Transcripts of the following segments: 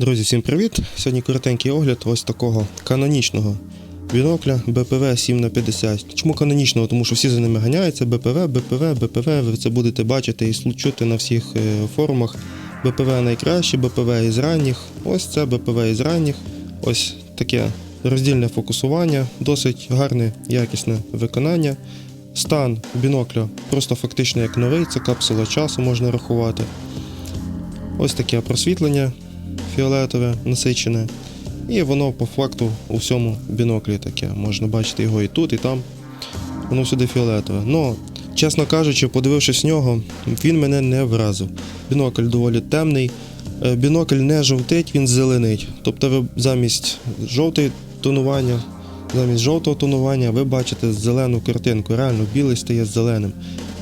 Друзі, всім привіт! Сьогодні коротенький огляд ось такого канонічного бінокля БПВ 7 х 50 Чому канонічного? Тому що всі за ними ганяються. БПВ, БПВ, БПВ. Ви це будете бачити і чути на всіх е, форумах. БПВ найкраще, БПВ із ранніх. Ось це БПВ із ранніх. Ось таке роздільне фокусування, досить гарне, якісне виконання. Стан бінокля просто фактично як новий, це капсула часу можна рахувати. Ось таке просвітлення фіолетове, насичене. І воно по факту у всьому біноклі таке. Можна бачити його і тут, і там. Воно всюди фіолетове. Ну, чесно кажучи, подивившись нього, він мене не вразив. Бінокль доволі темний. Е, Бінокль не жовтить, він зеленить. Тобто ви замість жовтої тонування, замість жовтого тонування ви бачите зелену картинку. Реально білий стає зеленим.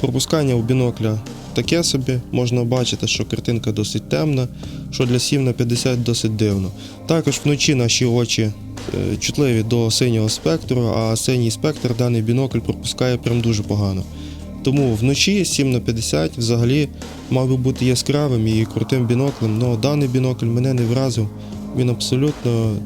Пропускання у бінокля таке собі. Можна бачити, що картинка досить темна, що для 7 на 50 досить дивно. Також вночі наші очі е, чутливі до синього спектру, а синій спектр даний бінокль пропускає прям дуже погано. Тому вночі 7 на 50 взагалі мав би бути яскравим і крутим біноклем, але даний бінокль мене не вразив. Він абсолютно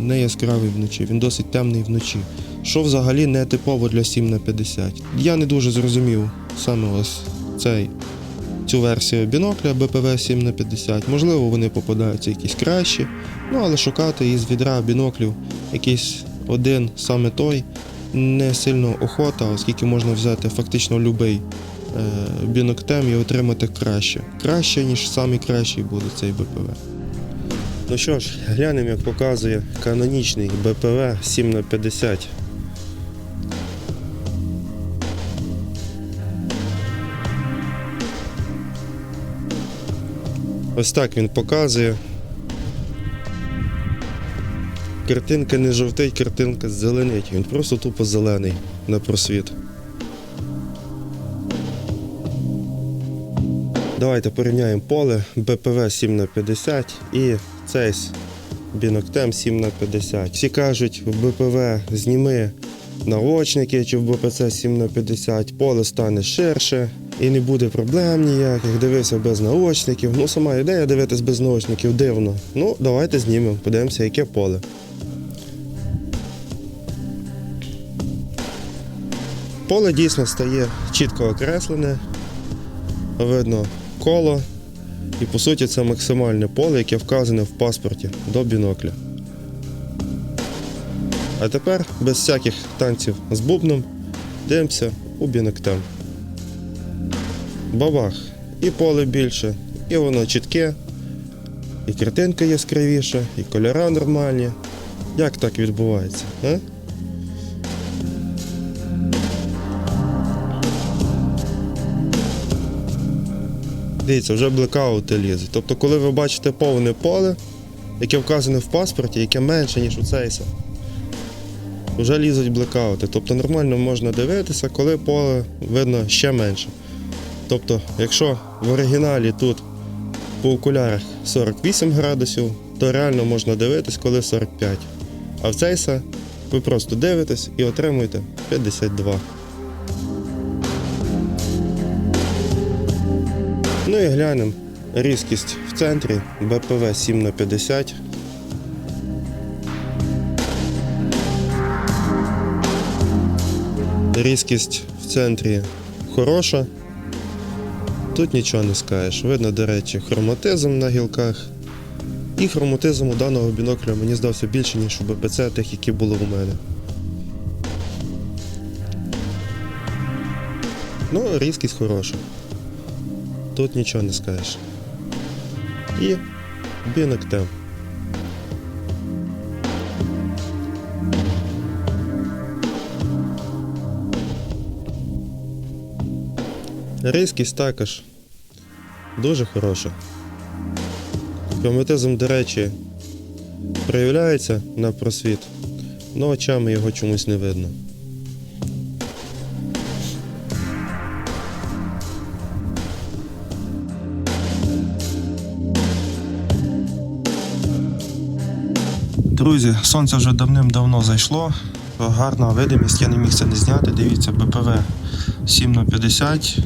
не яскравий вночі, він досить темний вночі. Що взагалі не типово для 7 на 50. Я не дуже зрозумів саме ось цей цю версію бінокля BPV 7 на 50 Можливо, вони попадаються якісь кращі, ну але шукати із відра біноклів якийсь один саме той не сильно охота, оскільки можна взяти фактично будь-який е, біноктем і отримати краще. Краще, ніж самий кращий буде цей БПВ. Ну що ж, глянемо, як показує канонічний БПВ 7 Ось так він показує. Картинка не жовтить, картинка зеленить. Він просто тупо зелений на просвіт. Давайте порівняємо поле БПВ 7 на 50 і цей біноктем 7 на 50. Всі кажуть, в БПВ зніми наочники чи в БПЦ 7 на 50 поле стане ширше і не буде проблем ніяких. Дивися без наочників. Ну, сама ідея дивитись без наочників дивно. Ну, давайте знімемо, подивимося, яке поле. Поле дійсно стає чітко окреслене, видно коло, і по суті це максимальне поле, яке вказане в паспорті до бінокля. А тепер без всяких танців з бубном дивимося у біноктем. Бабах. І поле більше, і воно чітке, і картинка яскравіша, і кольора нормальні. Як так відбувається? А? Дивіться, вже блекаути лізуть. Тобто, коли ви бачите повне поле, яке вказане в паспорті, яке менше, ніж у цейса, вже лізуть блекаути. Тобто нормально можна дивитися, коли поле видно ще менше. Тобто, якщо в оригіналі тут по окулярах 48 градусів, то реально можна дивитись, коли 45. А в цейса ви просто дивитесь і отримуєте 52. Ну і глянемо різкість в центрі БПВ 7 на 50 Різкість в центрі хороша. Тут нічого не скажеш. Видно, до речі, хроматизм на гілках. І хроматизм у даного бінокля мені здався більше, ніж у БПЦ тих, які були у мене. Ну, різкість хороша. Тут нічого не скажеш. І біноктем. Різкість також дуже хороша. Хроматизм, до речі, проявляється на просвіт, але очами його чомусь не видно. Друзі, сонце вже давним-давно зайшло. Гарна видимість, я не міг це не зняти. Дивіться, БПВ 7 на 50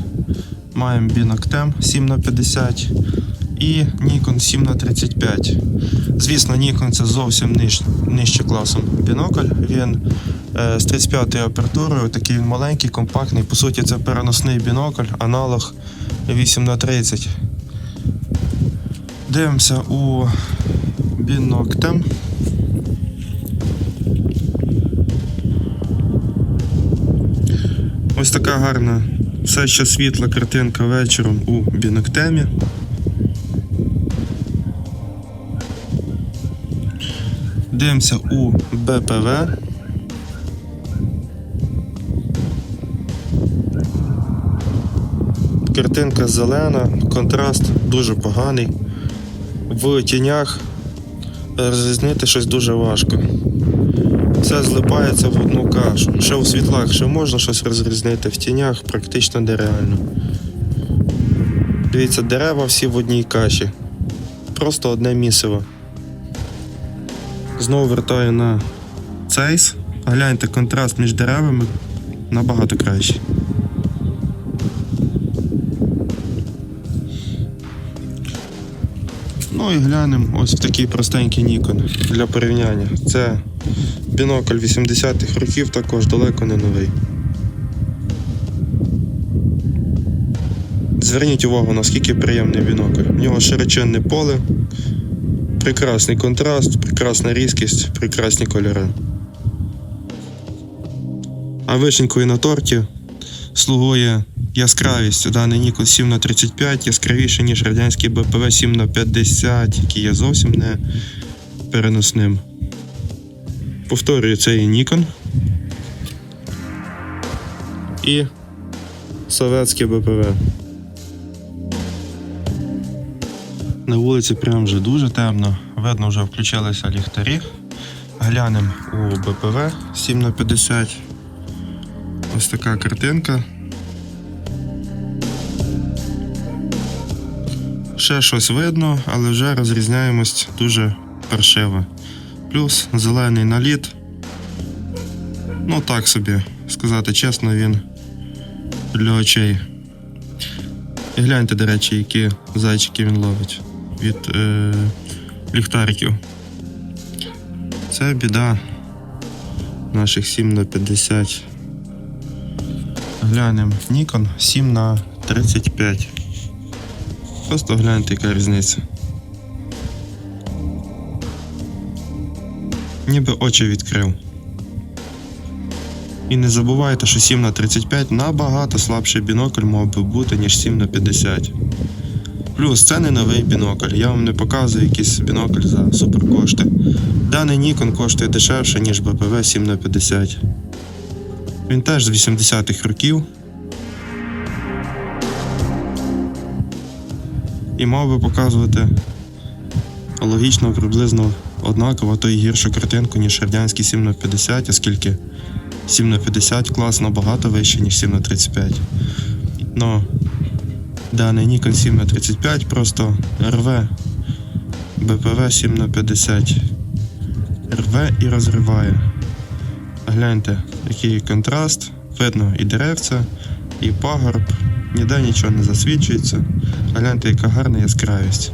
Маємо біноктем 7 на 50 і Nikon 7 на 35 Звісно, Nikon це зовсім ниж, нижче класом бінокль. Він е, з 35 апертурою, такий він маленький, компактний. По суті, це переносний бінокль, аналог 8 на 30 Дивимося у біноктем. Ось така гарна, все ще світла картинка вечором у біноктемі. Дивимося у БПВ. Картинка зелена, контраст дуже поганий. В тінях розрізнити щось дуже важко. Все злипається в одну кашу. Ще у світлах ще можна щось розрізнити, в тінях практично нереально. Дивіться, дерева всі в одній каші. Просто одне місиво. Знову вертаю на цейс. Гляньте, контраст між деревами набагато кращий. Ну і глянемо ось в такий простенький Nikon для порівняння. Це бінокль 80-х років, також далеко не новий. Зверніть увагу, наскільки приємний бінокль. В нього широченне поле, прекрасний контраст, прекрасна різкість, прекрасні кольори. А вишенькою на торті слугує яскравість. Даний Nikon 7 на 35 яскравіше, ніж радянський БПВ 7 на 50 який є зовсім не переносним. Повторюю, це і Nikon. І советське БПВ. На вулиці прям вже дуже темно. Видно, вже включилися ліхтарі. Глянемо у БПВ 7 на 50 Ось така картинка. Ще щось видно, але вже розрізняємось дуже паршиво. Плюс зелений наліт. Ну так собі, сказати чесно, він для очей. І гляньте, до речі, які зайчики він ловить від е, ліхтариків. Це біда наших 7 на 50. Глянемо Nikon 7 на 35. Просто гляньте, яка різниця. Ніби очі відкрив. І не забувайте, що 7 на 35 набагато слабший бінокль мав би бути, ніж 7 на 50. Плюс це не новий бінокль. Я вам не показую якийсь бінокль за суперкошти. Даний Nikon коштує дешевше, ніж БПВ 7 на 50. Він теж з 80-х років. І мав би показувати логічно приблизно однаково, то й гіршу картинку, ніж радянський 7 на 50, оскільки 7 на 50 клас набагато вище, ніж 7 на 35. Но даний Nikon 7 на 35 просто рве БПВ 7 на 50. Рве і розриває. Гляньте, який контраст, видно і деревця, і пагорб, ніде нічого не засвічується. Гляньте, яка гарна яскравість.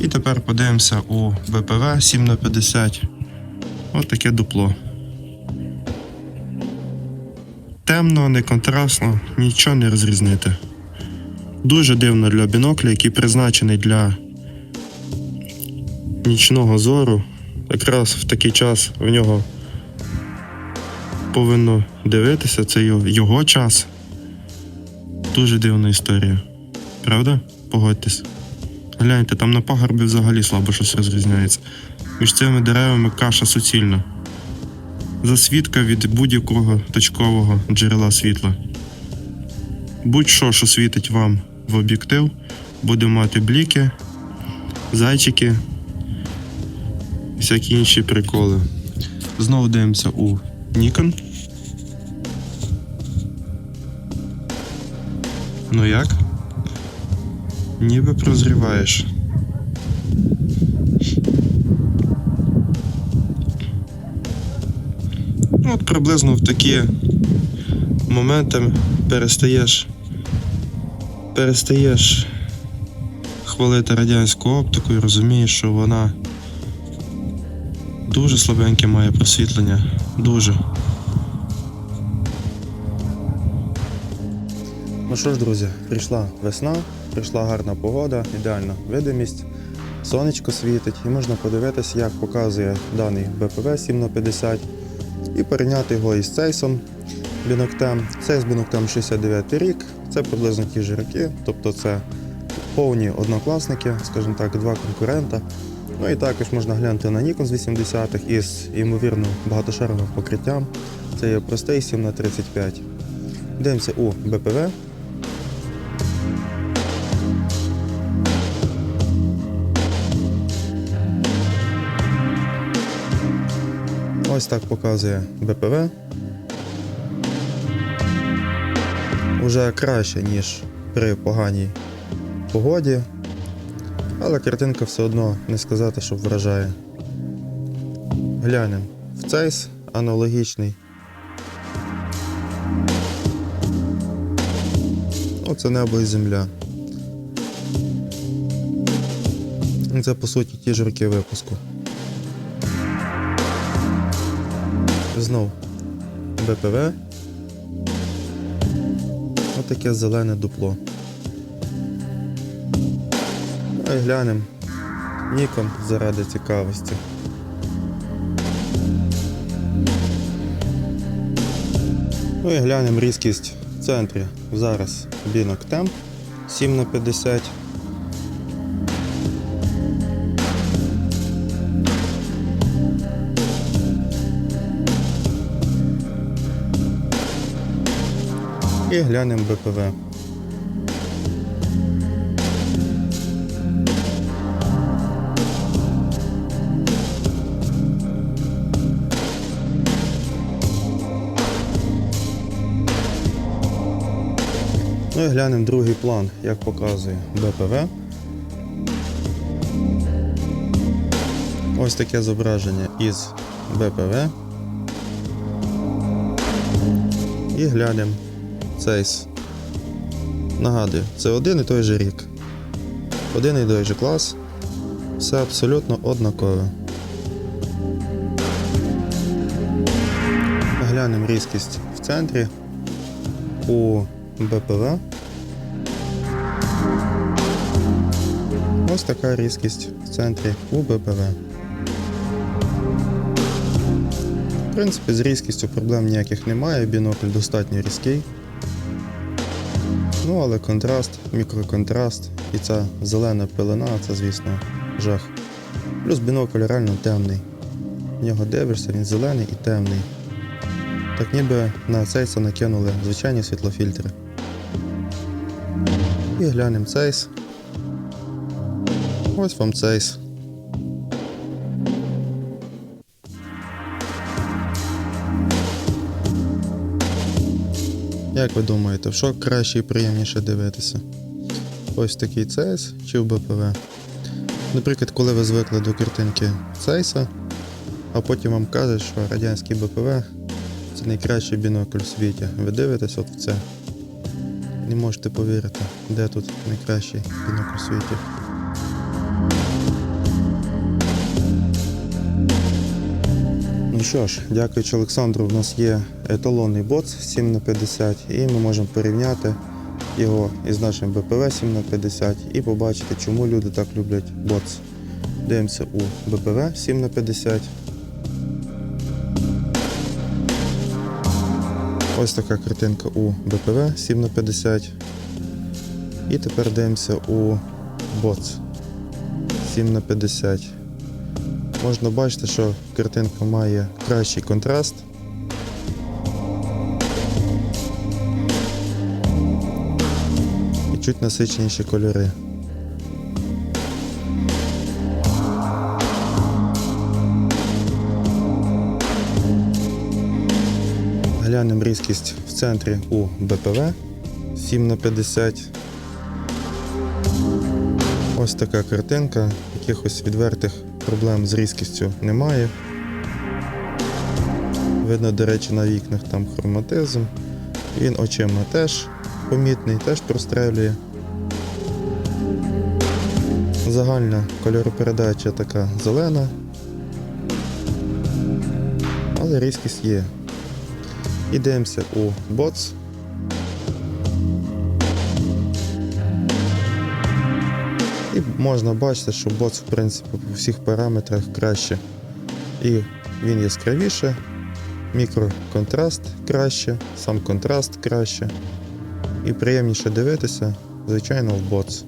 І тепер подивимося у БПВ 7 на 50 Ось таке дупло. Темно, не контрастно, нічого не розрізнити. Дуже дивно для бінокля, який призначений для нічного зору. Якраз в такий час в нього повинно дивитися, це його час. Дуже дивна історія. Правда? Погодьтесь. Гляньте, там на пагорбі взагалі слабо щось розрізняється. Між цими деревами каша суцільна. Засвідка від будь-якого точкового джерела світла. Будь-що, що світить вам в об'єктив, буде мати бліки, зайчики, і всякі інші приколи. Знову дивимося у Nikon. Ну як? Ніби прозріваєш. Ну, От приблизно в такі моменти перестаєш. Перестаєш хвалити радянську оптику і розумієш, що вона дуже слабеньке має просвітлення. Дуже. Ну що ж, друзі, прийшла весна, прийшла гарна погода, ідеальна видимість, сонечко світить і можна подивитися, як показує даний БПВ 7х50 і порівняти його із цейсом біноктем. З біноктем 69 рік, це приблизно ті ж роки, тобто це повні однокласники, скажімо так, два конкурента. Ну і також можна глянути на Nikon з 80-х із ймовірно багатошаровим покриттям. Це є простий 7х35. Дивимося у БПВ. Ось так показує БПВ. Уже краще, ніж при поганій погоді, але картинка все одно не сказати, що вражає. Глянемо в цейс аналогічний. Оце небо і земля. Це по суті ті ж роки випуску. Знов БПВ. Отаке зелене дупло. І глянемо. Нікон заради цікавості. Ну і глянемо різкість в центрі. Зараз бінок темп 7 на 50. І глянемо БПВ. Ну і глянемо другий план, як показує БПВ. Ось таке зображення із БПВ. І глянемо цейс. Нагадую, це один і той же рік. Один і той же клас. Все абсолютно однакове. Глянемо різкість в центрі у БПВ. Ось така різкість в центрі у БПВ. В принципі, з різкістю проблем ніяких немає, бінокль достатньо різкий. Ну, але контраст, мікроконтраст і ця зелена пилина це, звісно, жах. Плюс бінокль реально темний. В нього дивишся, він зелений і темний. Так ніби на цейса накинули звичайні світлофільтри. І глянемо цейс. Ось вам цейс. Як ви думаєте, в що краще і приємніше дивитися? Ось такий цейс чи в БПВ? Наприклад, коли ви звикли до картинки цейса, а потім вам кажуть, що радянський БПВ це найкращий бінокль у світі. Ви дивитесь от в це. Не можете повірити, де тут найкращий бінокль у світі. Що ж, дякуючи Олександру, в нас є еталонний боц 7 на 50 і ми можемо порівняти його із нашим БПВ 7 на 50 і побачити, чому люди так люблять боц. Дивимося у БПВ 7 на 50 Ось така картинка у БПВ 7 на 50 І тепер дивимося у боц 7 на 50 Можна бачити, що картинка має кращий контраст. І чуть насиченіші кольори. Глянемо різкість в центрі у БПВ 7 на 50 Ось така картинка, якихось відвертих проблем з різкістю немає. Видно, до речі, на вікнах там хроматизм. Він очима теж помітний, теж прострелює. Загальна кольоропередача така зелена. Але різкість є. Ідемося у боц. Можна бачити, що боц, в принципі, по всіх параметрах краще. І він яскравіше, мікроконтраст краще, сам контраст краще. І приємніше дивитися, звичайно, в боц.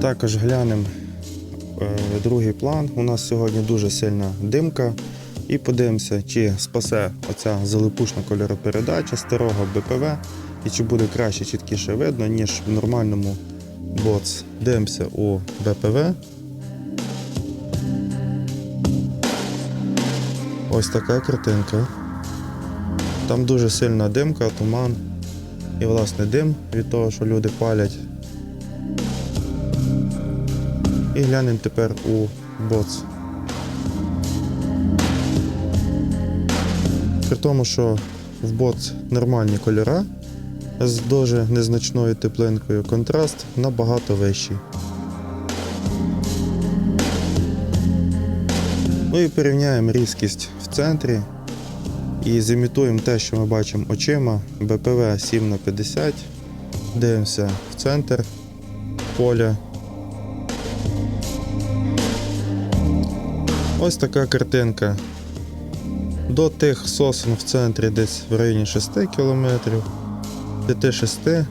Також глянемо е, другий план. У нас сьогодні дуже сильна димка. І подивимося, чи спасе оця залипушна кольоропередача старого БПВ, і чи буде краще, чіткіше видно, ніж в нормальному боц. Дивимося у БПВ. Ось така картинка. Там дуже сильна димка, туман і власне дим від того, що люди палять. І глянемо тепер у боц. При тому, що в боц нормальні кольора з дуже незначною теплинкою, контраст набагато вищий. Ну і порівняємо різкість в центрі і зімітуємо те, що ми бачимо очима. БПВ 7х50. Дивимося в центр поля. Ось така картинка. До тих сосен в центрі десь в районі 6 км, 5-6,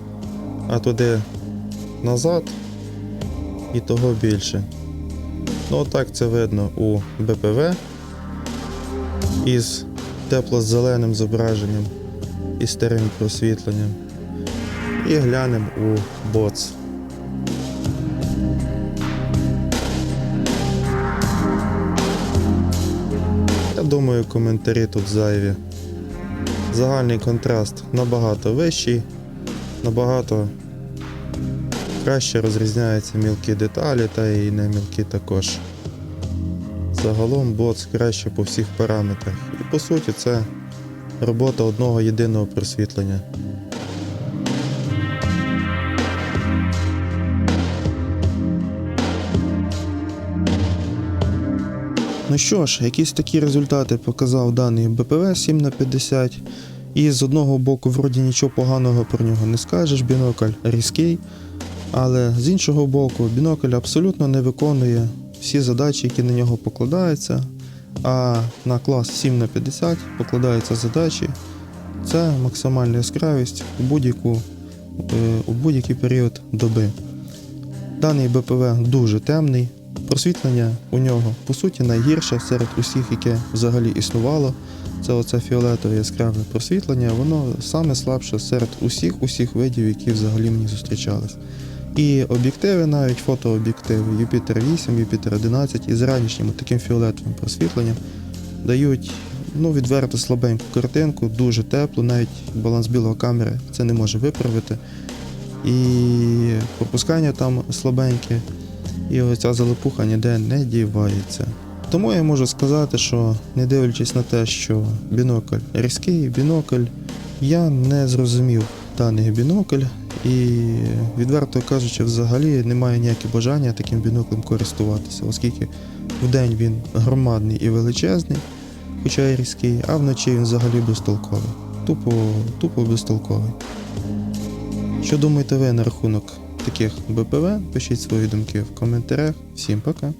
а туди назад і того більше. Ну отак це видно у БПВ із тепло-зеленим зображенням і старим просвітленням. І глянемо у боц. Думаю, коментарі тут зайві. Загальний контраст набагато вищий, набагато краще розрізняються мілкі деталі та і не мілкі також. Загалом боц краще по всіх параметрах. І по суті це робота одного єдиного просвітлення. Ну що ж, якісь такі результати показав даний БПВ 7х50. І з одного боку, вроді нічого поганого про нього не скажеш, бінокль різкий. Але з іншого боку, бінокль абсолютно не виконує всі задачі, які на нього покладаються. А на клас 7х50 покладаються задачі. Це максимальна яскравість у, е, у будь-який період доби. Даний БПВ дуже темний. Просвітлення у нього по суті найгірше серед усіх, яке взагалі існувало. Це оце фіолетове яскраве просвітлення, воно саме слабше серед усіх усіх видів, які взагалі мені зустрічались. І об'єктиви, навіть фотооб'єктиви Юпітер 8, Юпітер 11 із ранішнім таким фіолетовим просвітленням дають ну, відверто слабеньку картинку, дуже теплу, навіть баланс білого камери це не може виправити. І пропускання там слабеньке, і оця залипуха ніде не дівається. Тому я можу сказати, що не дивлячись на те, що бінокль різкий, бінокль, я не зрозумів даний бінокль і, відверто кажучи, взагалі немає ніякого бажання таким біноклем користуватися, оскільки вдень він громадний і величезний, хоча й різкий, а вночі він взагалі безтолковий. Тупо, тупо безтолковий. Що думаєте ви на рахунок таких БПВ? Пишіть свої думки в коментарях. Всім пока!